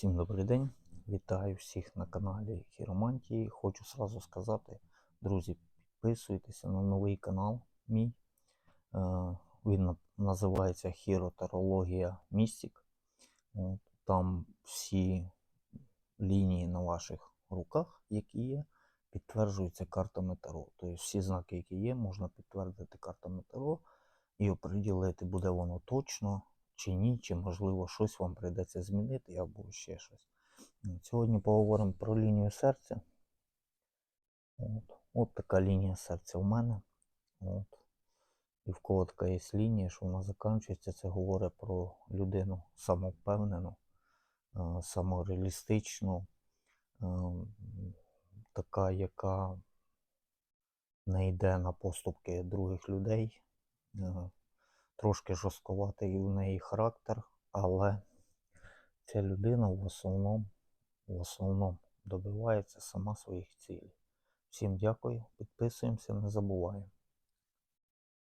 Всім добрий день. Вітаю всіх на каналі Хіромантії. Хочу сразу сказати, друзі, підписуйтеся на новий канал мій. Е, Він називається Хіротерологія Містік. Там всі лінії на ваших руках, які є, підтверджуються картами Таро. Тобто всі знаки, які є, можна підтвердити картами Таро і оприділити, буде воно точно чи ні, чи можливо щось вам прийдеться змінити або ще щось. Сьогодні поговоримо про лінію серця. От, от така лінія серця у мене. От. І в кого така є лінія, що вона закінчується, це говорить про людину самовпевнену, самореалістичну, така, яка не йде на поступки других людей. Трошки жорсткуватий у неї характер, але ця людина в основному, в основному добивається сама своїх цілей. Всім дякую, підписуємося, не забуваємо.